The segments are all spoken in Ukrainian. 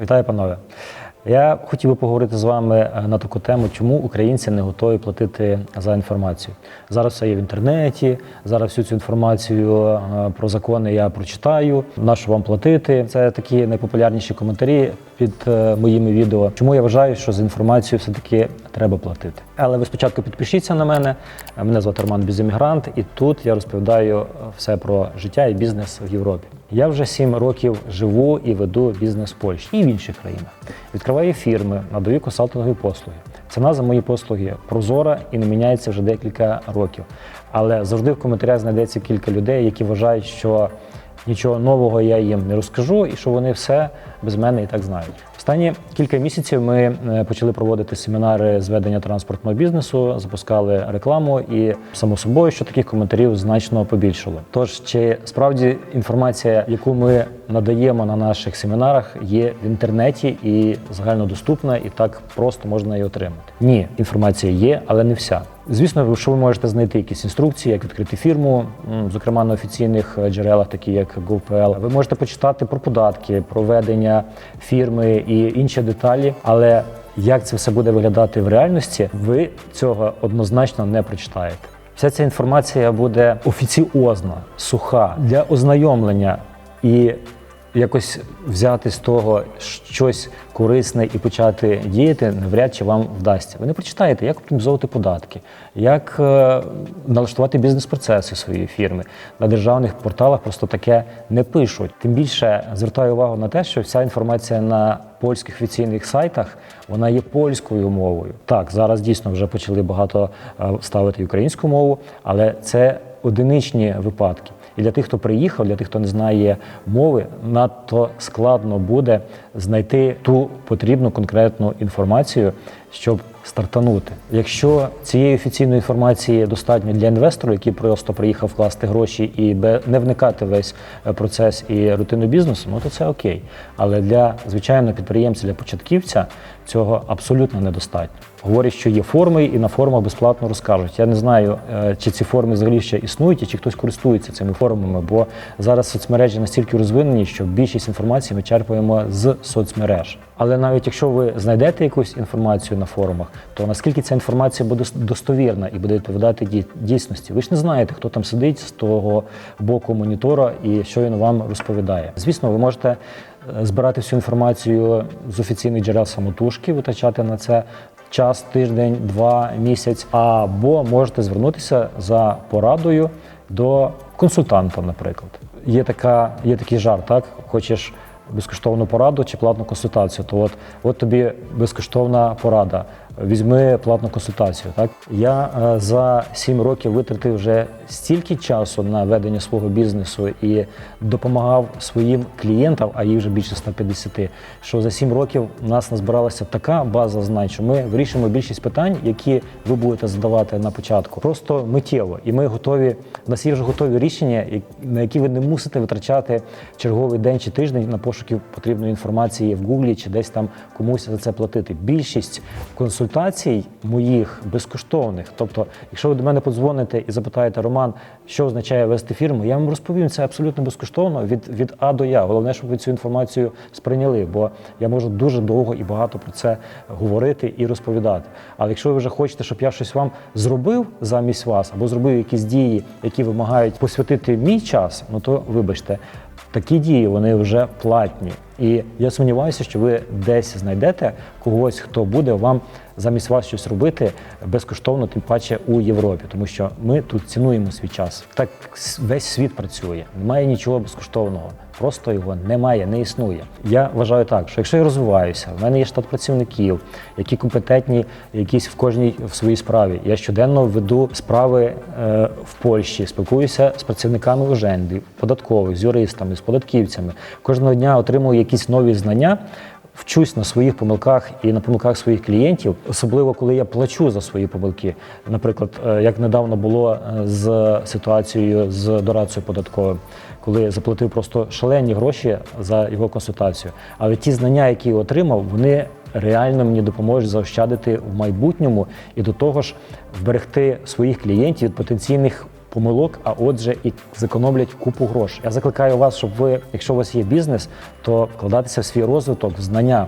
Вітаю, панове. Я хотів би поговорити з вами е, на таку тему, чому українці не готові платити за інформацію. Зараз все є в інтернеті. Зараз всю цю інформацію е, про закони я прочитаю. На що вам платити? Це такі найпопулярніші коментарі під е, моїми відео. Чому я вважаю, що за інформацію все-таки треба платити. Але ви спочатку підпишіться на мене. Мене звати Роман Біземігрант, і тут я розповідаю все про життя і бізнес в Європі. Я вже сім років живу і веду бізнес в Польщі і в інших країнах. Відкриваю фірми, надаю консалтингові послуги. Ціна за мої послуги прозора і не міняється вже декілька років. Але завжди в коментарях знайдеться кілька людей, які вважають, що нічого нового я їм не розкажу, і що вони все без мене і так знають. Останні кілька місяців ми е, почали проводити семінари з ведення транспортного бізнесу, запускали рекламу, і само собою, що таких коментарів значно побільшало. Тож чи справді інформація, яку ми надаємо на наших семінарах, є в інтернеті і загальнодоступна, і так просто можна її отримати? Ні, інформація є, але не вся. Звісно, що ви можете знайти якісь інструкції, як відкрити фірму, зокрема на офіційних е, джерелах, такі як GovPL. Ви можете почитати про податки, про ведення фірми і інші деталі. Але як це все буде виглядати в реальності, ви цього однозначно не прочитаєте. Вся ця інформація буде офіціозна, суха для ознайомлення і якось взяти з того щось корисне і почати діяти, навряд чи вам вдасться. Ви не прочитаєте, як оптимізовувати податки, як е, налаштувати бізнес-процеси своєї фірми. На державних порталах просто таке не пишуть. Тим більше звертаю увагу на те, що вся інформація на польських офіційних сайтах вона є польською мовою. Так, зараз дійсно вже почали багато е, ставити українську мову, але це одиничні випадки. І для тих, хто приїхав, для тих, хто не знає мови, надто складно буде знайти ту потрібну конкретну інформацію, щоб стартанути. Якщо цієї офіційної інформації достатньо для інвестора, який просто приїхав вкласти гроші і не вникати весь е, процес і рутину бізнесу, ну то це окей. Але для звичайного підприємця, для початківця цього абсолютно недостатньо. Говорять, що є форми, і на форумах безплатно розкажуть. Я не знаю, е, чи ці форми взагалі ще існують, і чи хтось користується цими формами, бо зараз соцмережі настільки розвинені, що більшість інформації ми черпаємо з соцмереж. Але навіть якщо ви знайдете якусь інформацію на форумах, то наскільки ця інформація буде достовірна і буде відповідати дій- дійсності? Ви ж не знаєте, хто там сидить з того боку монітора і що він вам розповідає. Звісно, ви можете е, збирати всю інформацію з офіційних джерел самотужки, витрачати на це час, тиждень, два, місяць, або можете звернутися за порадою до консультанта, наприклад. Є така, є такий жарт, так? Хочеш безкоштовну пораду чи платну консультацію, то от, от тобі безкоштовна порада. Візьми платну консультацію. Так я е, за сім років витратив вже стільки часу на ведення свого бізнесу і допомагав своїм клієнтам, а їх вже більше 150, що за сім років у нас назбиралася така база знань, що ми вирішуємо більшість питань, які ви будете задавати на початку, просто миттєво. І ми готові. У нас є вже готові рішення, на які ви не мусите витрачати черговий день чи тиждень на пошуки потрібної інформації в Гуглі чи десь там комусь за це платити. Більшість консультацій моїх безкоштовних. Тобто, якщо ви до мене подзвоните і запитаєте, Роман, що означає вести фірму, я вам розповім це абсолютно безкоштовно від, від А до Я. Головне, щоб ви цю інформацію сприйняли, бо я можу дуже довго і багато про це говорити і розповідати. Але якщо ви вже хочете, щоб я щось вам зробив замість вас, або зробив якісь дії, які вимагають посвятити мій час, ну то вибачте. Такі дії вони вже платні, і я сумніваюся, що ви десь знайдете когось, хто буде вам замість вас щось робити безкоштовно, тим паче у Європі, тому що ми тут цінуємо свій час. Так весь світ працює. Немає нічого безкоштовного. Просто його немає, не існує. Я вважаю так, що якщо я розвиваюся, в мене є штат працівників, які компетентні, якісь в кожній в своїй справі. Я щоденно веду справи е, в Польщі, спілкуюся з працівниками уженди, податкових, з юристами, з податківцями. Кожного дня отримую якісь нові знання. Вчусь на своїх помилках і на помилках своїх клієнтів, особливо коли я плачу за свої помилки. Наприклад, е, як недавно було е, з ситуацією з дорадцею податковим, коли я заплатив просто шалені гроші за його консультацію. Але ті знання, які я отримав, вони реально мені допоможуть заощадити в майбутньому і до того ж вберегти своїх клієнтів від потенційних помилок, а отже, і зекономлять купу грошей. Я закликаю вас, щоб ви, якщо у вас є бізнес, то вкладатися в свій розвиток, в знання.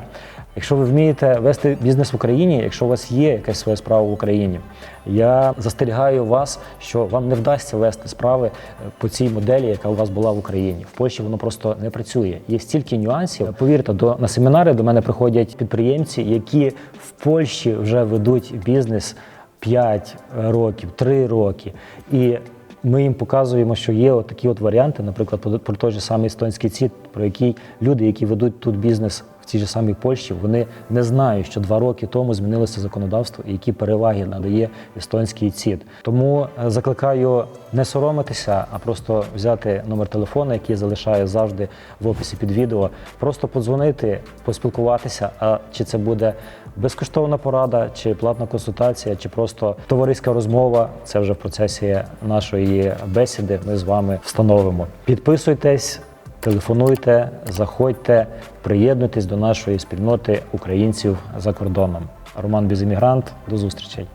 Якщо ви вмієте вести бізнес в Україні, якщо у вас є якась своя справа в Україні, я застерігаю вас, що вам не вдасться вести справи е, по цій моделі, яка у вас була в Україні. В Польщі воно просто не працює. Є стільки нюансів. Повірте, до на семінари до мене приходять підприємці, які в Польщі вже ведуть бізнес 5 років, 3 роки. І ми їм показуємо, що є от такі от варіанти, наприклад, про- той же самий естонський ЦІТ, про який люди, які ведуть тут бізнес в цій же самій Польщі, вони не знають, що два роки тому змінилося законодавство і які переваги надає естонський ЦІТ. Тому е, закликаю не соромитися, а просто взяти номер телефону, який я залишаю завжди в описі під відео, просто подзвонити, поспілкуватися. А чи це буде безкоштовна порада, чи платна консультація, чи просто товариська розмова. Це вже в процесі нашої бесіди. Ми з вами встановимо. Підписуйтесь, телефонуйте, заходьте, приєднуйтесь до нашої спільноти українців за кордоном. Роман Безіммігрант. До зустрічей.